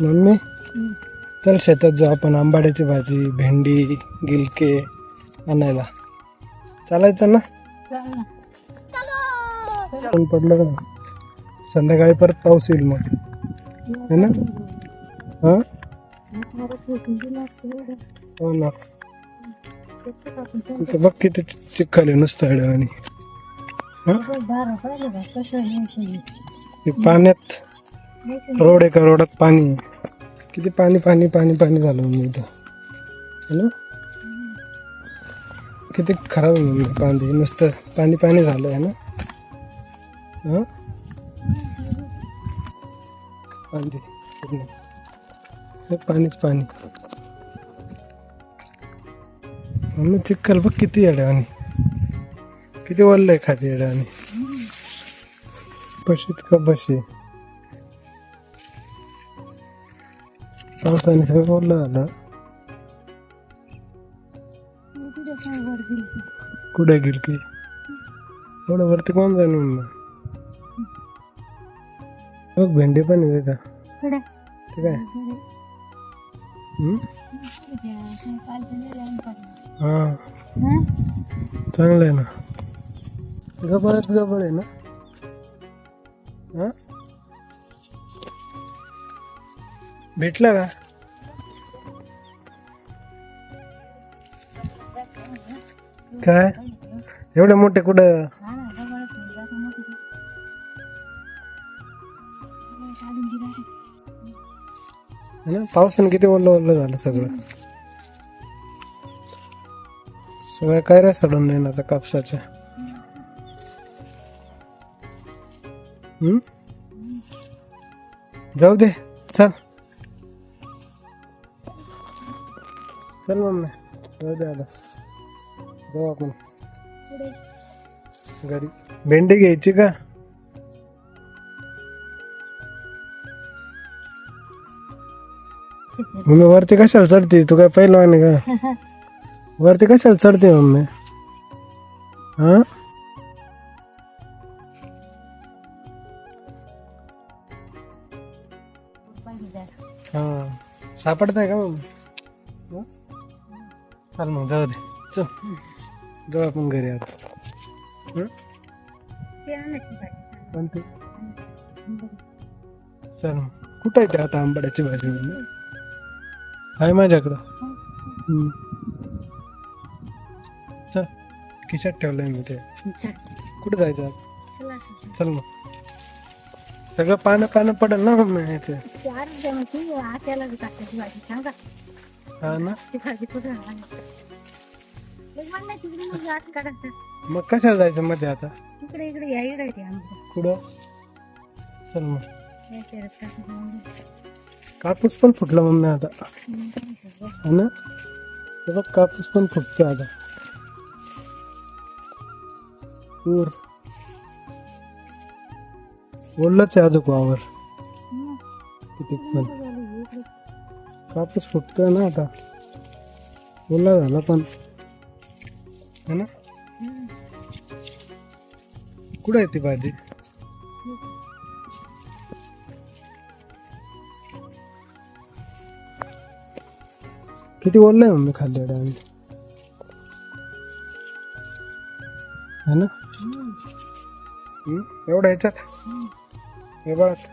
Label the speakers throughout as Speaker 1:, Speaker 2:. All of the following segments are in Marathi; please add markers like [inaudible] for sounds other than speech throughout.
Speaker 1: मम्मी चल शेतात जाऊ आपण आंबाड्याची भाजी भेंडी गिलके आणायला. चालायचं ना? ऊन पडलं का? संध्याकाळी परत पाऊस येईल मग. है ना? हा? हो ना. इथं बघ किती चिखल आहे नुसतं आणि पाण्यात रोड एका रोडात पाणी. किती पाणी पाणी पाणी पाणी झालं मी इथं. है ना? किती खराब होईल पाणी. नुसतं पाणी पाणी झालं आहे ना? हं? पाणी. हे पाणीच पाणी. मम्मी चिखल बघ किती येड्यावानी. किती वल्लय खाली येड्यावानी. बशीत का बशी? पावसाने सगळं ओलं झालं कुठे गेल की एवढं वरती कोण जाईल मग बघ भेंडे पण आहे तिथं ते काय हं? हा चांगलं आहे ना गबळच गबळ आहे ना हा भेटला का काय? एवढे मोठे कुठं? है ना? पावसाने किती ओलं ओलं झालं सगळं. सगळं काय रे सडून नाही आता कापसाच्या जाऊ दे चल. चल मम्मी जाऊ दे आता. जाऊ आपण. घरी. भेंडी घ्यायची का? मम्मी वरती कशाला चढते? तू काय पहिलवान आहे का? [laughs] वरती कशाला चढते मम्मी? हा? हा. सापडत आहे का मग हं? चल मग जाऊ दे. चल. जाऊ आपण घरी आता. हं? कोणती चल मग. कुठं आहे ते आता आंबाड्याची भाजी मम्मी आहे माझ्याकडं. हं. चल खिशात ठेवलंय मी ते. कुठं जायचं आता? चल मग. सगळं पानं पानं पडेल ना मम्मी इथे. हा ना? मग कशाला जायचं मध्ये आता?
Speaker 2: इकडे इकडे या इकडे ते आमचं
Speaker 1: कुठं? चल मग.
Speaker 2: या शहरात टाकायचं.
Speaker 1: कापूस पण फुटला मम्मी आता. हा ना? हे बघ कापूस पण फुटतो आता. पूर. ओलच आहे अजून वावर. किती पण. कापूस फुटतोय ना आता. ओला झाला पण. है ना? कुठं आहे ती भाजी? किती ओललं आहे मम्मी खाल्ली आणि है ना? एवढं ह्याच्यात? हे बाळात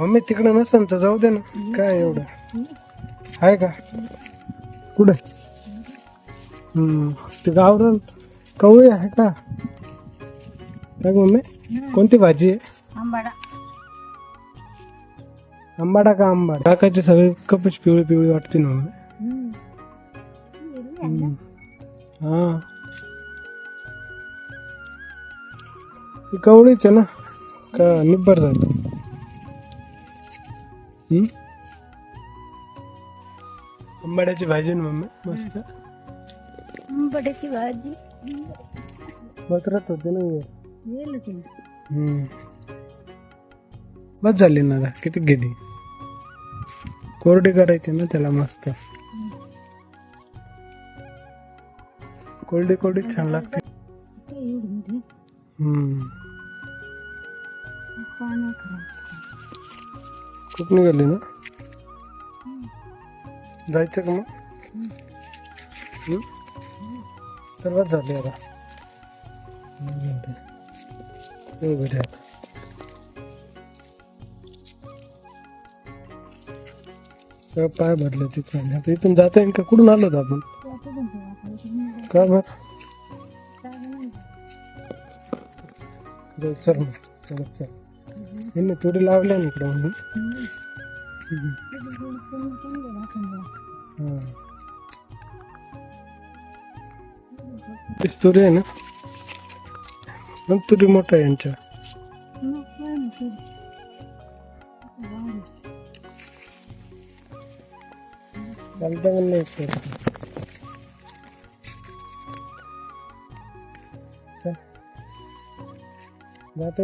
Speaker 1: मम्मी तिकडं नसेल तर जाऊ दे ना. काय एवढं? आहे का? कुठे हम्म ते गावरण कवळी आहे का? काय गं मम्मी कोणती भाजी आहे?
Speaker 2: आंबाडा.
Speaker 1: आंबाडा का आंबाडा? काकाची सगळी कपच पिवळी पिवळी वाटते ना मम्मी.
Speaker 2: हम्म.
Speaker 1: हा. कवळीच आहे ना? का निब्बर झाली? हम्म? आंबाड्याची भाजी ना मम्मी? मस्त.
Speaker 2: आंबाड्याची भाजी
Speaker 1: बसरत होते ना
Speaker 2: ती.
Speaker 1: हम्म. बस झाली ना आता. किती गेली कोरडी करायची ना त्याला मस्त। कोरडी कोरडी छान लागते।
Speaker 2: ते एवढी मोठी
Speaker 1: हम्म।
Speaker 2: पानं खराब.
Speaker 1: खूप निघाली ना जायचं का मग हं? सर्वात झाली आता. हो, सगळं पाय भरले तिथं आता इथून जाता येईल का? कुठून आलो होतो आपण? का मग
Speaker 2: काय
Speaker 1: चल मग. चल चल. यांनी थोडी लावल्या ना इकडं म्हणून.
Speaker 2: हम्म. ते
Speaker 1: आहे ना मग तुरी मोठा आहे यांच्या चालता पण नाही जाता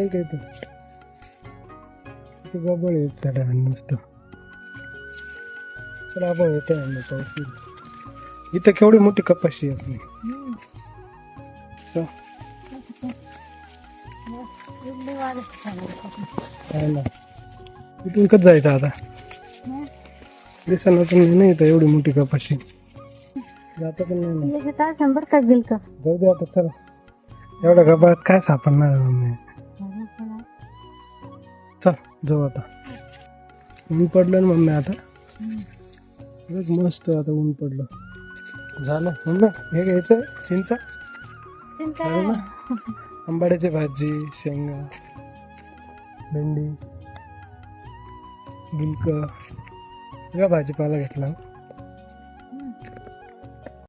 Speaker 1: गबळ येत त्याला नुसतं चला आपण येते इथं केवढी मोठी कपाशी आहे आपली इथून कच जायचं आता? दिसायला पण नाही इथं एवढी मोठी कपाशी. जाता पण नाही ना
Speaker 2: याचं काय शंभर का गेल का
Speaker 1: जाऊ दे आता चला. एवढ्या गबाळात काय सापडणार चल जाऊ आता. ऊन पडलं ना मम्मी आता? बघ मस्त आता ऊन पडलं. झालं मम्मी हे घ्यायचं चिंचा? आंबाड्याची भाजी शेंगा भेंडी गिलक सगळा भाजीपाला घेतला.